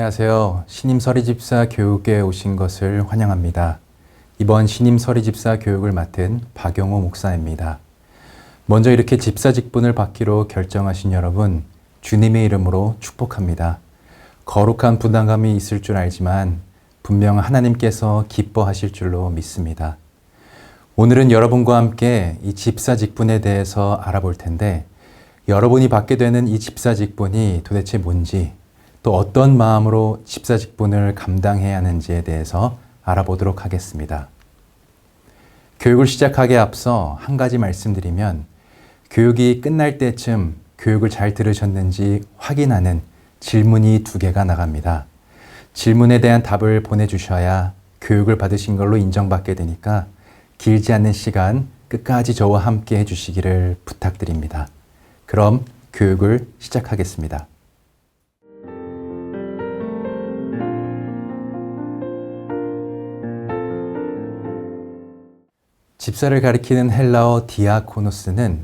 안녕하세요. 신임 서리집사 교육에 오신 것을 환영합니다. 이번 신임 서리집사 교육을 맡은 박용호 목사입니다. 먼저 이렇게 집사 직분을 받기로 결정하신 여러분, 주님의 이름으로 축복합니다. 거룩한 부담감이 있을 줄 알지만 분명 하나님께서 기뻐하실 줄로 믿습니다. 오늘은 여러분과 함께 이 집사 직분에 대해서 알아볼 텐데 여러분이 받게 되는 이 집사 직분이 도대체 뭔지 또 어떤 마음으로 집사 직분을 감당해야 하는지에 대해서 알아보도록 하겠습니다. 교육을 시작하기에 앞서 한 가지 말씀드리면 교육이 끝날 때쯤 교육을 잘 들으셨는지 확인하는 질문이 두 개가 나갑니다. 질문에 대한 답을 보내주셔야 교육을 받으신 걸로 인정받게 되니까 길지 않는 시간 끝까지 저와 함께 해주시기를 부탁드립니다. 그럼 교육을 시작하겠습니다. 집사를 가리키는 헬라어 디아코노스는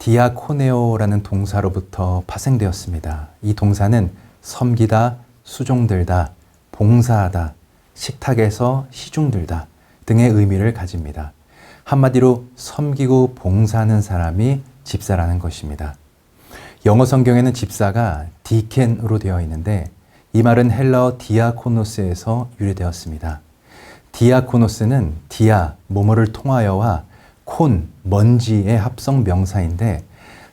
디아코네오라는 동사로부터 파생되었습니다. 이 동사는 섬기다, 수종들다, 봉사하다, 식탁에서 시중들다 등의 의미를 가집니다. 한마디로 섬기고 봉사하는 사람이 집사라는 것입니다. 영어 성경에는 집사가 디켄으로 되어 있는데 이 말은 헬라어 디아코노스에서 유래되었습니다. 디아코노스는 디아, 모모를 통하여와 콘, 먼지의 합성 명사인데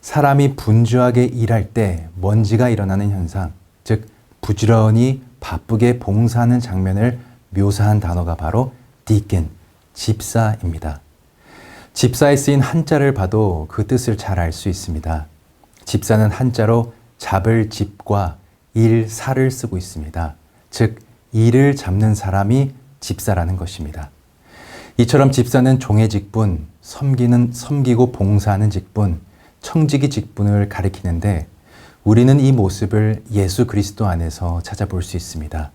사람이 분주하게 일할 때 먼지가 일어나는 현상, 즉 부지런히 바쁘게 봉사하는 장면을 묘사한 단어가 바로 디켄, 집사입니다. 집사에 쓰인 한자를 봐도 그 뜻을 잘 알 수 있습니다. 집사는 한자로 잡을 집과 일, 사를 쓰고 있습니다. 즉, 일을 잡는 사람이 집사라는 것입니다. 이처럼 집사는 종의 직분, 섬기는, 섬기고 봉사하는 직분, 청지기 직분을 가리키는데 우리는 이 모습을 예수 그리스도 안에서 찾아볼 수 있습니다.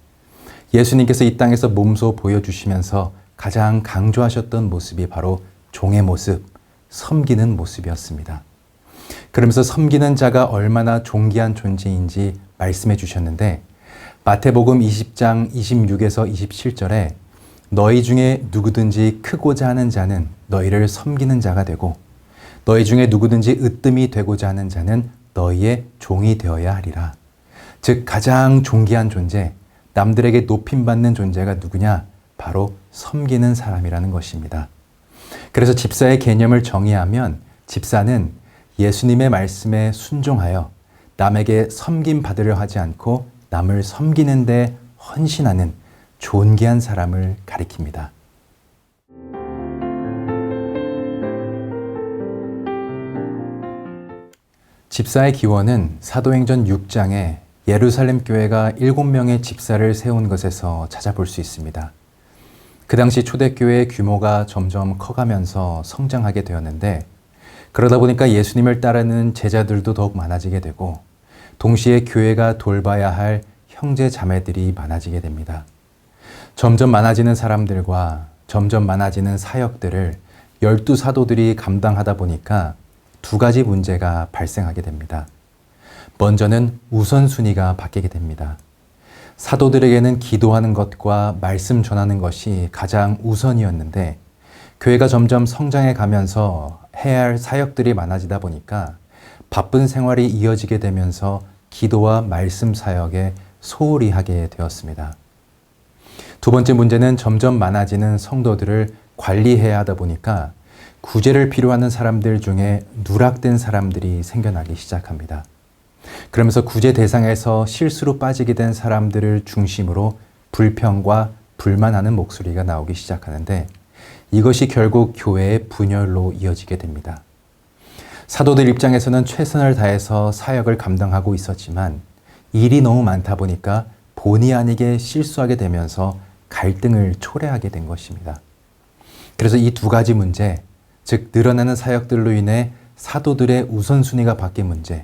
예수님께서 이 땅에서 몸소 보여주시면서 가장 강조하셨던 모습이 바로 종의 모습, 섬기는 모습이었습니다. 그러면서 섬기는 자가 얼마나 존귀한 존재인지 말씀해 주셨는데 마태복음 20장 26에서 27절에 너희 중에 누구든지 크고자 하는 자는 너희를 섬기는 자가 되고 너희 중에 누구든지 으뜸이 되고자 하는 자는 너희의 종이 되어야 하리라. 즉 가장 존귀한 존재, 남들에게 높임받는 존재가 누구냐? 바로 섬기는 사람이라는 것입니다. 그래서 집사의 개념을 정의하면 집사는 예수님의 말씀에 순종하여 남에게 섬김 받으려 하지 않고 남을 섬기는데 헌신하는 존귀한 사람을 가리킵니다. 집사의 기원은 사도행전 6장에 예루살렘 교회가 7명의 집사를 세운 것에서 찾아볼 수 있습니다. 그 당시 초대교회의 규모가 점점 커가면서 성장하게 되었는데 그러다 보니까 예수님을 따르는 제자들도 더욱 많아지게 되고 동시에 교회가 돌봐야 할 형제 자매들이 많아지게 됩니다. 점점 많아지는 사람들과 점점 많아지는 사역들을 열두 사도들이 감당하다 보니까 두 가지 문제가 발생하게 됩니다. 먼저는 우선순위가 바뀌게 됩니다. 사도들에게는 기도하는 것과 말씀 전하는 것이 가장 우선이었는데 교회가 점점 성장해 가면서 해야 할 사역들이 많아지다 보니까 바쁜 생활이 이어지게 되면서 기도와 말씀 사역에 소홀히 하게 되었습니다. 두 번째 문제는 점점 많아지는 성도들을 관리해야 하다 보니까 구제를 필요하는 사람들 중에 누락된 사람들이 생겨나기 시작합니다. 그러면서 구제 대상에서 실수로 빠지게 된 사람들을 중심으로 불평과 불만하는 목소리가 나오기 시작하는데 이것이 결국 교회의 분열로 이어지게 됩니다. 사도들 입장에서는 최선을 다해서 사역을 감당하고 있었지만 일이 너무 많다 보니까 본의 아니게 실수하게 되면서 갈등을 초래하게 된 것입니다. 그래서 이 두 가지 문제, 즉 늘어나는 사역들로 인해 사도들의 우선순위가 바뀐 문제,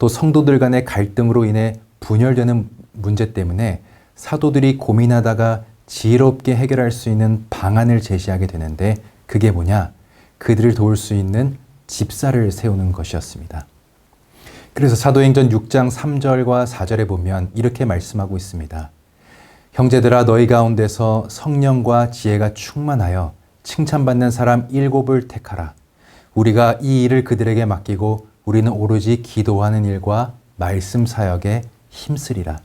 또 성도들 간의 갈등으로 인해 분열되는 문제 때문에 사도들이 고민하다가 지혜롭게 해결할 수 있는 방안을 제시하게 되는데 그게 뭐냐? 그들을 도울 수 있는 집사를 세우는 것이었습니다. 그래서 사도행전 6장 3절과 4절에 보면 이렇게 말씀하고 있습니다. 형제들아 너희 가운데서 성령과 지혜가 충만하여 칭찬받는 사람 일곱을 택하라. 우리가 이 일을 그들에게 맡기고 우리는 오로지 기도하는 일과 말씀 사역에 힘쓰리라.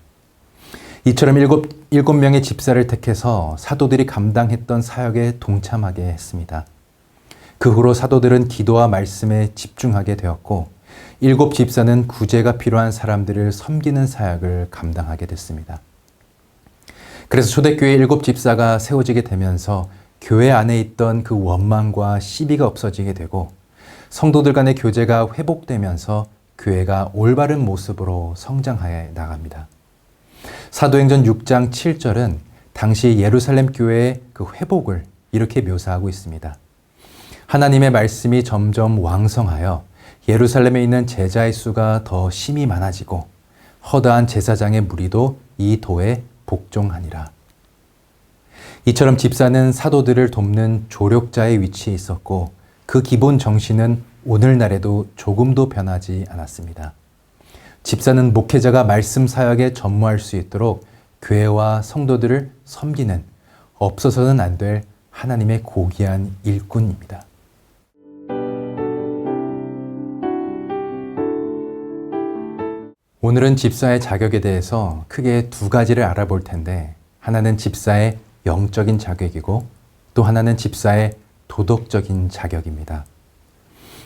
이처럼 일곱, 일곱 명의 집사를 택해서 사도들이 감당했던 사역에 동참하게 했습니다. 그 후로 사도들은 기도와 말씀에 집중하게 되었고, 일곱 집사는 구제가 필요한 사람들을 섬기는 사역을 감당하게 됐습니다. 그래서 초대교회 일곱 집사가 세워지게 되면서 교회 안에 있던 그 원망과 시비가 없어지게 되고 성도들 간의 교제가 회복되면서 교회가 올바른 모습으로 성장하여 나갑니다. 사도행전 6장 7절은 당시 예루살렘 교회의 그 회복을 이렇게 묘사하고 있습니다. 하나님의 말씀이 점점 왕성하여 예루살렘에 있는 제자의 수가 더 심히 많아지고 허다한 제사장의 무리도 이 도에 복종하니라. 이처럼 집사는 사도들을 돕는 조력자의 위치에 있었고 그 기본 정신은 오늘날에도 조금도 변하지 않았습니다. 집사는 목회자가 말씀 사역에 전무할 수 있도록 교회와 성도들을 섬기는 없어서는 안 될 하나님의 고귀한 일꾼입니다. 오늘은 집사의 자격에 대해서 크게 두 가지를 알아볼 텐데 하나는 집사의 영적인 자격이고 또 하나는 집사의 도덕적인 자격입니다.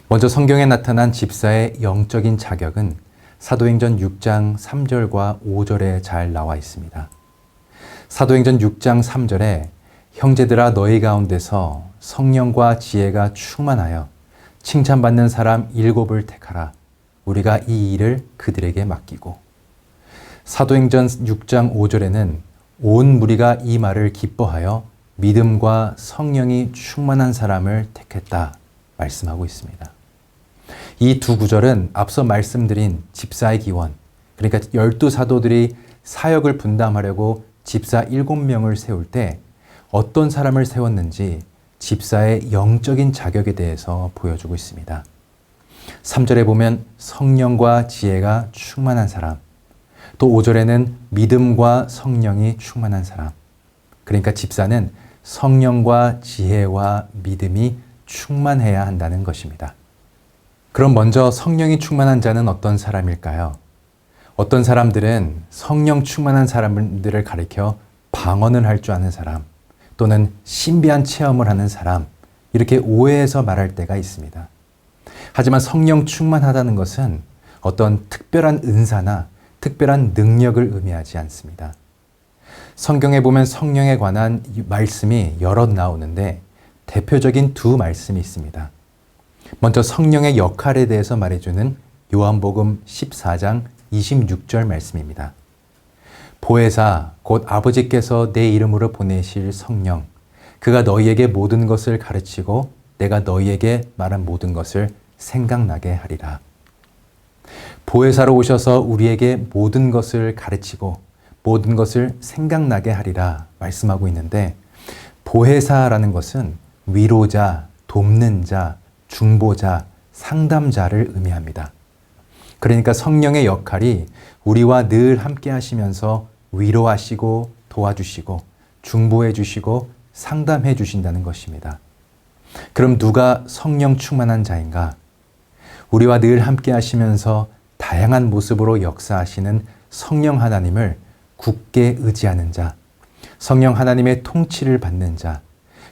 먼저 성경에 나타난 집사의 영적인 자격은 사도행전 6장 3절과 5절에 잘 나와 있습니다. 사도행전 6장 3절에 형제들아 너희 가운데서 성령과 지혜가 충만하여 칭찬받는 사람 일곱을 택하라. 우리가 이 일을 그들에게 맡기고 사도행전 6장 5절에는 온 무리가 이 말을 기뻐하여 믿음과 성령이 충만한 사람을 택했다 말씀하고 있습니다. 이 두 구절은 앞서 말씀드린 집사의 기원, 그러니까 열두 사도들이 사역을 분담하려고 집사 일곱 명을 세울 때 어떤 사람을 세웠는지 집사의 영적인 자격에 대해서 보여주고 있습니다. 3절에 보면 성령과 지혜가 충만한 사람, 또 5절에는 믿음과 성령이 충만한 사람. 그러니까 집사는 성령과 지혜와 믿음이 충만해야 한다는 것입니다. 그럼 먼저 성령이 충만한 자는 어떤 사람일까요? 어떤 사람들은 성령 충만한 사람들을 가리켜 방언을 할 줄 아는 사람, 또는 신비한 체험을 하는 사람, 이렇게 오해해서 말할 때가 있습니다. 하지만 성령 충만하다는 것은 어떤 특별한 은사나 특별한 능력을 의미하지 않습니다. 성경에 보면 성령에 관한 말씀이 여러 나오는데 대표적인 두 말씀이 있습니다. 먼저 성령의 역할에 대해서 말해주는 요한복음 14장 26절 말씀입니다. 보혜사 곧 아버지께서 내 이름으로 보내실 성령 그가 너희에게 모든 것을 가르치고 내가 너희에게 말한 모든 것을 생각나게 하리라. 보혜사로 오셔서 우리에게 모든 것을 가르치고 모든 것을 생각나게 하리라 말씀하고 있는데 보혜사라는 것은 위로자, 돕는 자, 중보자, 상담자를 의미합니다. 그러니까 성령의 역할이 우리와 늘 함께 하시면서 위로하시고 도와주시고 중보해 주시고 상담해 주신다는 것입니다. 그럼 누가 성령 충만한 자인가? 우리와 늘 함께 하시면서 다양한 모습으로 역사하시는 성령 하나님을 굳게 의지하는 자, 성령 하나님의 통치를 받는 자,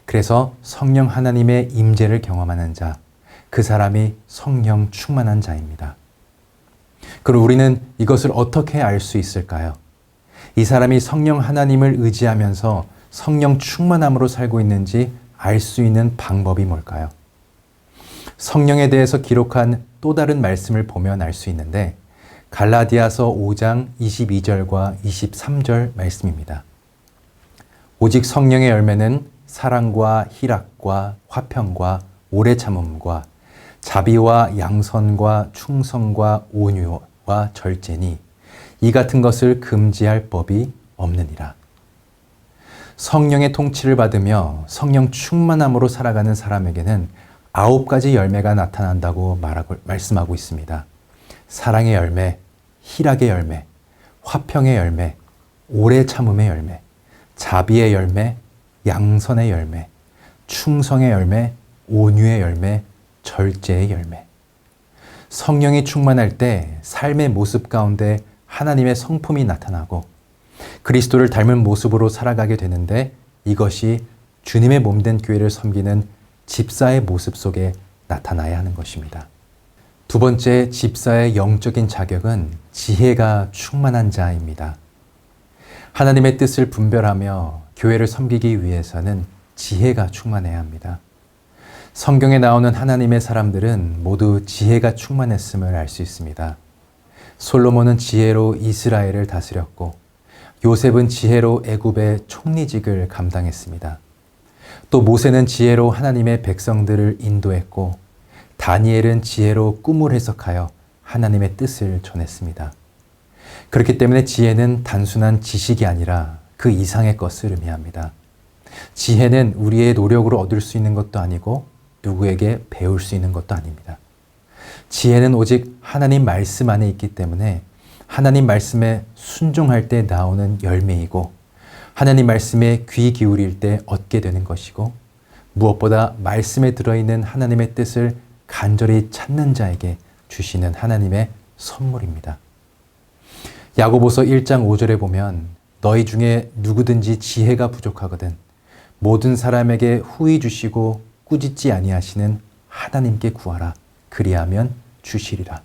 그래서 성령 하나님의 임재를 경험하는 자, 그 사람이 성령 충만한 자입니다. 그럼 우리는 이것을 어떻게 알 수 있을까요? 이 사람이 성령 하나님을 의지하면서 성령 충만함으로 살고 있는지 알 수 있는 방법이 뭘까요? 성령에 대해서 기록한 또 다른 말씀을 보면 알 수 있는데 갈라디아서 5장 22절과 23절 말씀입니다. 오직 성령의 열매는 사랑과 희락과 화평과 오래 참음과 자비와 양선과 충성과 온유와 절제니 이 같은 것을 금지할 법이 없느니라. 성령의 통치를 받으며 성령 충만함으로 살아가는 사람에게는 아홉 가지 열매가 나타난다고 말하고, 말씀하고 있습니다. 사랑의 열매, 희락의 열매, 화평의 열매, 오래 참음의 열매, 자비의 열매, 양선의 열매, 충성의 열매, 온유의 열매, 절제의 열매. 성령이 충만할 때 삶의 모습 가운데 하나님의 성품이 나타나고 그리스도를 닮은 모습으로 살아가게 되는데 이것이 주님의 몸된 교회를 섬기는 집사의 모습 속에 나타나야 하는 것입니다. 두 번째 집사의 영적인 자격은 지혜가 충만한 자입니다. 하나님의 뜻을 분별하며 교회를 섬기기 위해서는 지혜가 충만해야 합니다. 성경에 나오는 하나님의 사람들은 모두 지혜가 충만했음을 알 수 있습니다. 솔로몬은 지혜로 이스라엘을 다스렸고 요셉은 지혜로 애굽의 총리직을 감당했습니다. 또 모세는 지혜로 하나님의 백성들을 인도했고 다니엘은 지혜로 꿈을 해석하여 하나님의 뜻을 전했습니다. 그렇기 때문에 지혜는 단순한 지식이 아니라 그 이상의 것을 의미합니다. 지혜는 우리의 노력으로 얻을 수 있는 것도 아니고 누구에게 배울 수 있는 것도 아닙니다. 지혜는 오직 하나님 말씀 안에 있기 때문에 하나님 말씀에 순종할 때 나오는 열매이고 하나님 말씀에 귀 기울일 때 얻게 되는 것이고 무엇보다 말씀에 들어있는 하나님의 뜻을 간절히 찾는 자에게 주시는 하나님의 선물입니다. 야고보서 1장 5절에 보면 너희 중에 누구든지 지혜가 부족하거든 모든 사람에게 후히 주시고 꾸짖지 아니하시는 하나님께 구하라 그리하면 주시리라.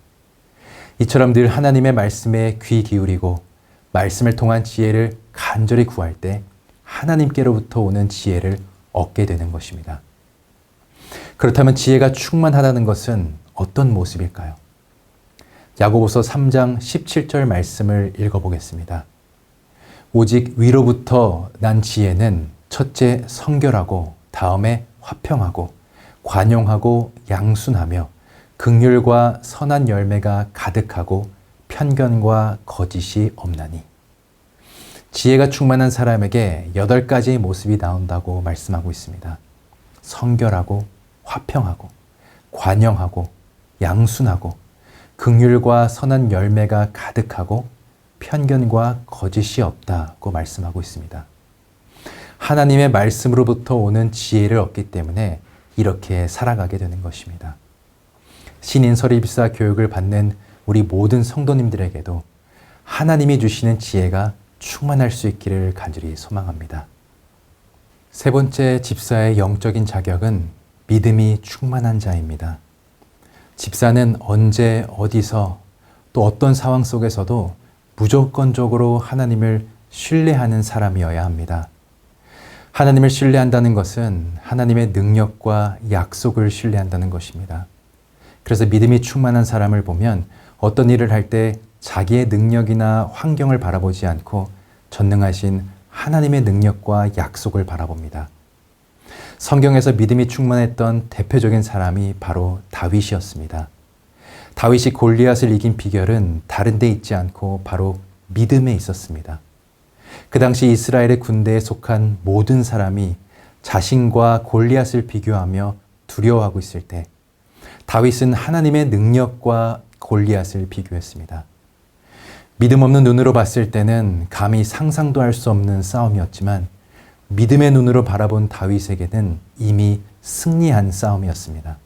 이처럼 늘 하나님의 말씀에 귀 기울이고 말씀을 통한 지혜를 간절히 구할 때 하나님께로부터 오는 지혜를 얻게 되는 것입니다. 그렇다면 지혜가 충만하다는 것은 어떤 모습일까요? 야고보서 3장 17절 말씀을 읽어보겠습니다. 오직 위로부터 난 지혜는 첫째 성결하고 다음에 화평하고 관용하고 양순하며 극률과 선한 열매가 가득하고 편견과 거짓이 없나니 지혜가 충만한 사람에게 여덟 가지의 모습이 나온다고 말씀하고 있습니다. 성결하고 화평하고 관영하고 양순하고 극률과 선한 열매가 가득하고 편견과 거짓이 없다고 말씀하고 있습니다. 하나님의 말씀으로부터 오는 지혜를 얻기 때문에 이렇게 살아가게 되는 것입니다. 신인 서립사 교육을 받는 우리 모든 성도님들에게도 하나님이 주시는 지혜가 충만할 수 있기를 간절히 소망합니다. 세 번째 집사의 영적인 자격은 믿음이 충만한 자입니다. 집사는 언제 어디서 또 어떤 상황 속에서도 무조건적으로 하나님을 신뢰하는 사람이어야 합니다. 하나님을 신뢰한다는 것은 하나님의 능력과 약속을 신뢰한다는 것입니다. 그래서 믿음이 충만한 사람을 보면 어떤 일을 할 때 자기의 능력이나 환경을 바라보지 않고 전능하신 하나님의 능력과 약속을 바라봅니다. 성경에서 믿음이 충만했던 대표적인 사람이 바로 다윗이었습니다. 다윗이 골리앗을 이긴 비결은 다른 데 있지 않고 바로 믿음에 있었습니다. 그 당시 이스라엘의 군대에 속한 모든 사람이 자신과 골리앗을 비교하며 두려워하고 있을 때 다윗은 하나님의 능력과 골리앗을 비교했습니다. 믿음 없는 눈으로 봤을 때는 감히 상상도 할 수 없는 싸움이었지만 믿음의 눈으로 바라본 다윗에게는 이미 승리한 싸움이었습니다.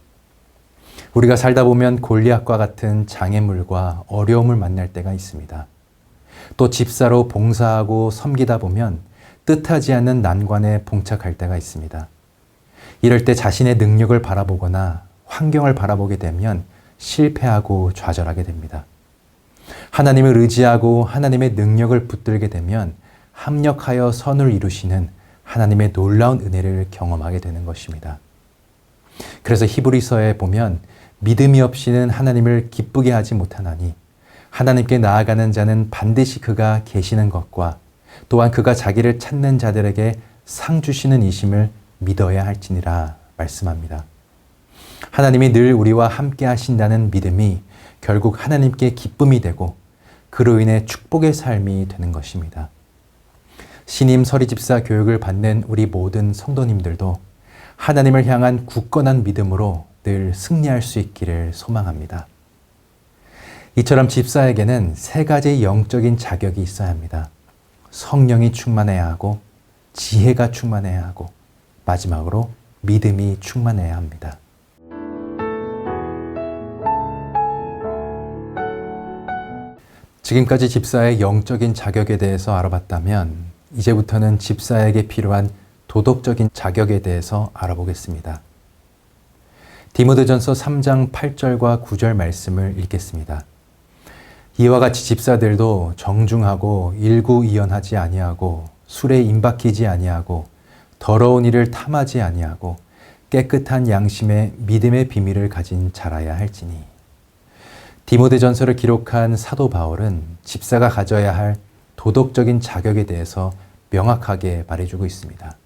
우리가 살다 보면 골리앗과 같은 장애물과 어려움을 만날 때가 있습니다. 또 집사로 봉사하고 섬기다 보면 뜻하지 않는 난관에 봉착할 때가 있습니다. 이럴 때 자신의 능력을 바라보거나 환경을 바라보게 되면 실패하고 좌절하게 됩니다. 하나님을 의지하고 하나님의 능력을 붙들게 되면 합력하여 선을 이루시는 하나님의 놀라운 은혜를 경험하게 되는 것입니다. 그래서 히브리서에 보면 믿음이 없이는 하나님을 기쁘게 하지 못하나니 하나님께 나아가는 자는 반드시 그가 계시는 것과 또한 그가 자기를 찾는 자들에게 상 주시는 이심을 믿어야 할지니라 말씀합니다. 하나님이 늘 우리와 함께 하신다는 믿음이 결국 하나님께 기쁨이 되고 그로 인해 축복의 삶이 되는 것입니다. 신임 서리집사 교육을 받는 우리 모든 성도님들도 하나님을 향한 굳건한 믿음으로 늘 승리할 수 있기를 소망합니다. 이처럼 집사에게는 세 가지 영적인 자격이 있어야 합니다. 성령이 충만해야 하고, 지혜가 충만해야 하고, 마지막으로 믿음이 충만해야 합니다. 지금까지 집사의 영적인 자격에 대해서 알아봤다면, 이제부터는 집사에게 필요한 도덕적인 자격에 대해서 알아보겠습니다. 디모데전서 3장 8절과 9절 말씀을 읽겠습니다. 이와 같이 집사들도 정중하고 일구이연하지 아니하고 술에 임박히지 아니하고 더러운 일을 탐하지 아니하고 깨끗한 양심의 믿음의 비밀을 가진 자라야 할지니 디모데전서를 기록한 사도 바울은 집사가 가져야 할 도덕적인 자격에 대해서 명확하게 말해주고 있습니다.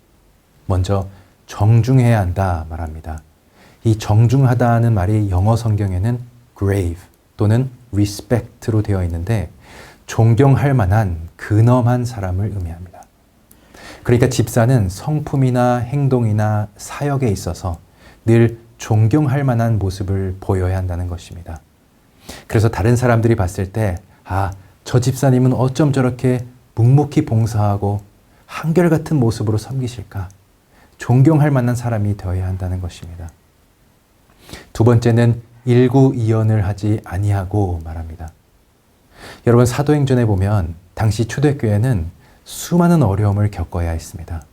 먼저 정중해야 한다 말합니다. 이 정중하다는 말이 영어 성경에는 grave 또는 respect로 되어 있는데 존경할 만한 근엄한 사람을 의미합니다. 그러니까 집사는 성품이나 행동이나 사역에 있어서 늘 존경할 만한 모습을 보여야 한다는 것입니다. 그래서 다른 사람들이 봤을 때, 아, 저 집사님은 어쩜 저렇게 묵묵히 봉사하고 한결같은 모습으로 섬기실까? 존경할 만한 사람이 되어야 한다는 것입니다. 두 번째는 일구이연을 하지 아니하고 말합니다. 여러분 사도행전에 보면 당시 초대교회는 수많은 어려움을 겪어야 했습니다.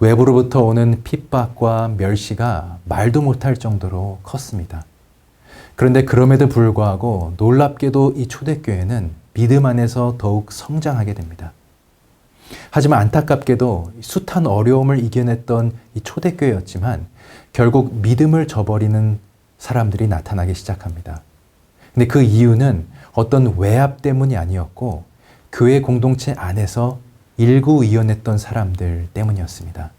외부로부터 오는 핍박과 멸시가 말도 못할 정도로 컸습니다. 그런데 그럼에도 불구하고 놀랍게도 이 초대교회는 믿음 안에서 더욱 성장하게 됩니다. 하지만 안타깝게도 숱한 어려움을 이겨냈던 이 초대교회였지만 결국 믿음을 저버리는 사람들이 나타나기 시작합니다. 근데 그 이유는 어떤 외압 때문이 아니었고 교회 공동체 안에서 일구이연했던 사람들 때문이었습니다.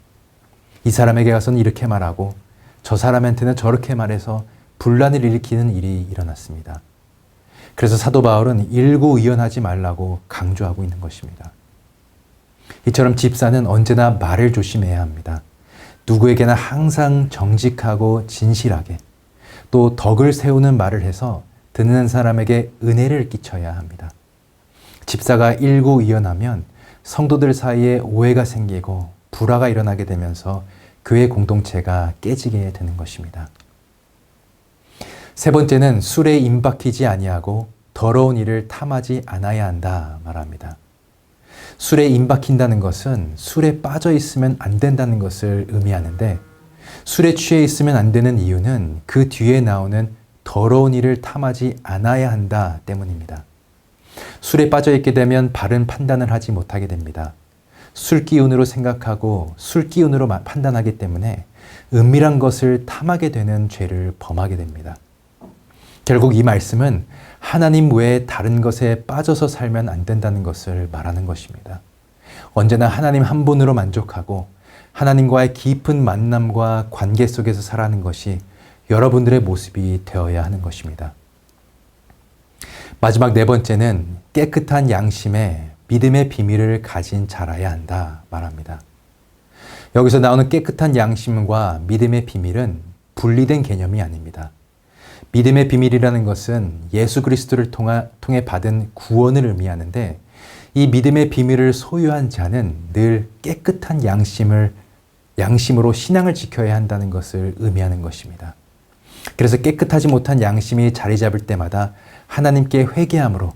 이 사람에게 가서는 이렇게 말하고 저 사람한테는 저렇게 말해서 분란을 일으키는 일이 일어났습니다. 그래서 사도 바울은 일구이연하지 말라고 강조하고 있는 것입니다. 이처럼 집사는 언제나 말을 조심해야 합니다. 누구에게나 항상 정직하고 진실하게 또 덕을 세우는 말을 해서 듣는 사람에게 은혜를 끼쳐야 합니다. 집사가 일구이연하면 성도들 사이에 오해가 생기고 불화가 일어나게 되면서 교회 공동체가 깨지게 되는 것입니다. 세 번째는 술에 임박히지 아니하고 더러운 일을 탐하지 않아야 한다 말합니다. 술에 임박힌다는 것은 술에 빠져 있으면 안 된다는 것을 의미하는데 술에 취해 있으면 안 되는 이유는 그 뒤에 나오는 더러운 일을 탐하지 않아야 한다 때문입니다. 술에 빠져 있게 되면 바른 판단을 하지 못하게 됩니다. 술 기운으로 생각하고 술 기운으로 판단하기 때문에 은밀한 것을 탐하게 되는 죄를 범하게 됩니다. 결국 이 말씀은 하나님 외에 다른 것에 빠져서 살면 안 된다는 것을 말하는 것입니다. 언제나 하나님 한 분으로 만족하고 하나님과의 깊은 만남과 관계 속에서 살아가는 것이 여러분들의 모습이 되어야 하는 것입니다. 마지막 네 번째는 깨끗한 양심에 믿음의 비밀을 가진 자라야 한다 말합니다. 여기서 나오는 깨끗한 양심과 믿음의 비밀은 분리된 개념이 아닙니다. 믿음의 비밀이라는 것은 예수 그리스도를 통해 받은 구원을 의미하는데 이 믿음의 비밀을 소유한 자는 늘 깨끗한 양심을 양심으로 신앙을 지켜야 한다는 것을 의미하는 것입니다. 그래서 깨끗하지 못한 양심이 자리 잡을 때마다 하나님께 회개함으로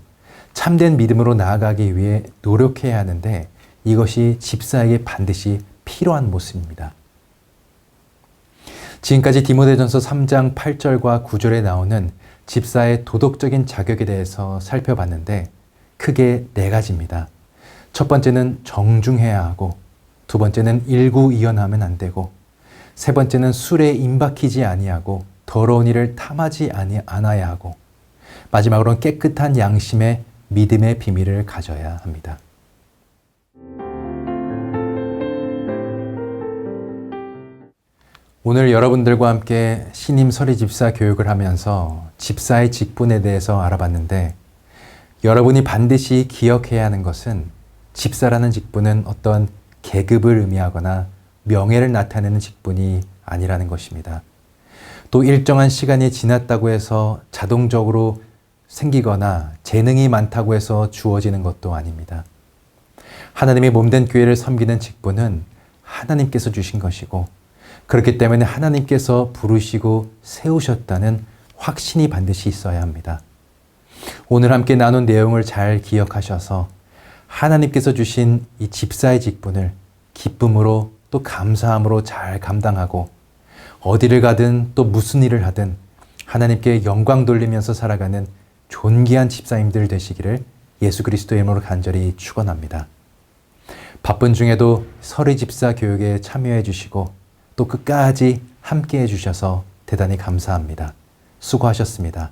참된 믿음으로 나아가기 위해 노력해야 하는데 이것이 집사에게 반드시 필요한 모습입니다. 지금까지 디모데전서 3장 8절과 9절에 나오는 집사의 도덕적인 자격에 대해서 살펴봤는데 크게 네 가지입니다. 첫 번째는 정중해야 하고 두 번째는 일구이연하면 안 되고 세 번째는 술에 임박히지 아니하고 더러운 일을 탐하지 않아야 하고 마지막으로는 깨끗한 양심의 믿음의 비밀을 가져야 합니다. 오늘 여러분들과 함께 신임 서리 집사 교육을 하면서 집사의 직분에 대해서 알아봤는데 여러분이 반드시 기억해야 하는 것은 집사라는 직분은 어떤 계급을 의미하거나 명예를 나타내는 직분이 아니라는 것입니다. 또 일정한 시간이 지났다고 해서 자동적으로 생기거나 재능이 많다고 해서 주어지는 것도 아닙니다. 하나님의 몸된 교회를 섬기는 직분은 하나님께서 주신 것이고 그렇기 때문에 하나님께서 부르시고 세우셨다는 확신이 반드시 있어야 합니다. 오늘 함께 나눈 내용을 잘 기억하셔서 하나님께서 주신 이 집사의 직분을 기쁨으로 또 감사함으로 잘 감당하고 어디를 가든 또 무슨 일을 하든 하나님께 영광 돌리면서 살아가는 존귀한 집사님들 되시기를 예수 그리스도의 이름으로 간절히 축원합니다. 바쁜 중에도 설의 집사 교육에 참여해 주시고 또 끝까지 함께 해 주셔서 대단히 감사합니다. 수고하셨습니다.